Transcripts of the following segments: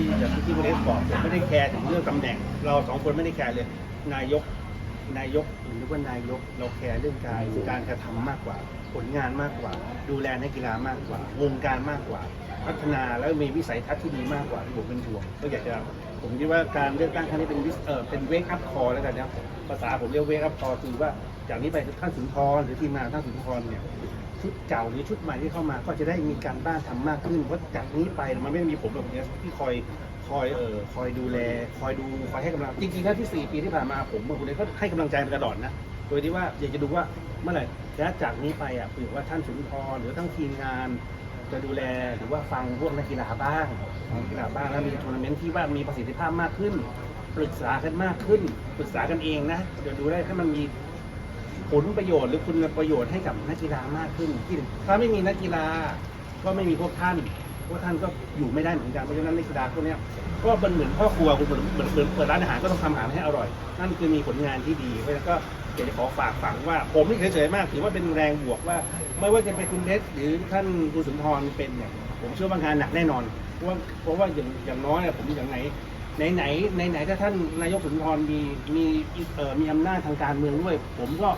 ที่อย่างที่คุณเอสบอกผมไม่ได้แคร์ถึงเรื่องตำแหน่ง เราสองคนไม่ได้แคร์เลย นายกนายกหรือว่านายกเราแคร์เรื่องการการกระทำมากกว่า ผลงานมากกว่า ดูแลนักกีฬามากกว่าวงการมากกว่า พัฒนาแล้วมีวิสัยทัศน์ที่ดีมากกว่าที่ผมเป็นห่วงก็อยากจะผมคิดว่าการเลือกตั้งครั้งนี้เป็นวิสเออเป็นเวกอัพคอแล้วกันนะภาษาผมเรียกเวกอัพคอคือว่าจากนี้ไปท่านสุนทรหรือทีมงานท่านสุนทรเนี่ยชุดเก่าหรือชุดใหม่ที่เข้ามาก็จะได้มีการบ้านทำมากขึ้นเพราะจากนี้ไปมันไม่มีผมแบบนี้ที่คอยคอยเออคอยดูแล คอยดูคอยให้กำลังจริงๆถ้าที่ 4 ปีที่ผ่านมาผมกับคุณเล็กก็ให้กำลังใจมาตลอดนะโดยที่ว่าอยากจะดูว่าเมื่อไหร่และจากนี้ไปอะเผื่อว่าท่านสุนทรหรือทั้งทีมงาน จะดูแลหรือว่าฟังพวกนักกีฬาบ้างนักกีฬาบ้างแล้วมีทัวร์นาเมนต์ที่ว่ามีประสิทธิภาพมากขึ้น ปรึกษากันมากขึ้น ปรึกษากันเองนะเดี๋ยวดูได้ให้มันมีผลประโยชน์หรือคุณประโยชน์ให้กับนักกีฬามากขึ้นที่ถ้าไม่มีนักกีฬาก็ไม่มีพวกท่าน พวกท่านก็อยู่ไม่ได้เหมือนกัน เพราะฉะนั้นนักกีฬาพวกนี้ก็เป็นเหมือนพ่อครัวคุณเหมือนเหมือนเหมือนเปิดร้านอาหารก็ต้องทำอาหารให้อร่อย นั่นคือมีผลงานที่ดี เพราะฉะนั้นก็อยากจะขอฝากฝังว่า ผมนี่เฉยๆมากถือว่าเป็นแรงบวกว่า ไม่ว่าจะเป็นคุณเดชหรือท่านคุณสุนทรเป็นเนี่ยผมเชื่อว่างานหนักแน่นอนเพราะว่าเพราะว่าอย่างอย่างน้อยอะผมอย่างไหนไหนไหนไหนไหนถ้าท่านนายกสุนทรมีมีเอ่อมีอำนาจทางการเมืองด้วย ผมก็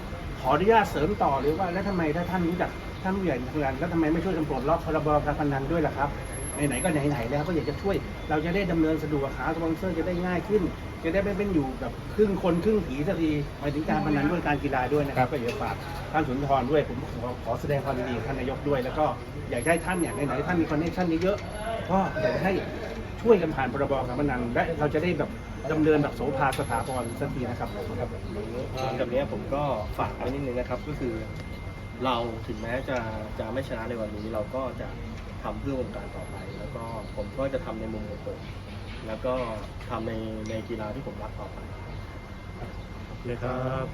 ขออนุญาตเสริมต่อเลยว่าแล้วทำไมถ้าท่านรู้จักท่านผู้ใหญ่ทางการแล้วทำไมไม่ช่วยกันปลดล็อกพรบการพนันด้วยล่ะครับ ไหนๆก็ไหนๆแล้วก็อยากจะช่วย เราจะได้ดำเนินสะดวกหาสปอนเซอร์จะได้ง่ายขึ้น จะได้ไม่เป็นอยู่แบบครึ่งคนครึ่งผีสักทีหมายถึงการพนันด้วยการกีฬาด้วยนะครับก็อยากจะฝากท่านสุนทรด้วย ผมขอขอแสดงความยินดีกับท่านนายกด้วย แล้วก็อยากให้ท่านเนี่ยไหนๆท่านมีคอนเนคชั่นเยอะๆก็อยากจะให้ช่วยกันผ่านพรบการพนันและเราจะได้แบบดำเนินแบบโสภาสถาพรสักทีนะครับครับหลังจากนี้ผมก็ฝากไว้นิดนึงนะครับก็คือ เราถึงแม้จะจะไม่ชนะในวันนี้ เราก็จะทำเพื่อวงการต่อไป แล้วก็ผมก็จะทำในมุมของผมแล้วก็ทำในในกีฬาที่ผมรักต่อไปเลยครับ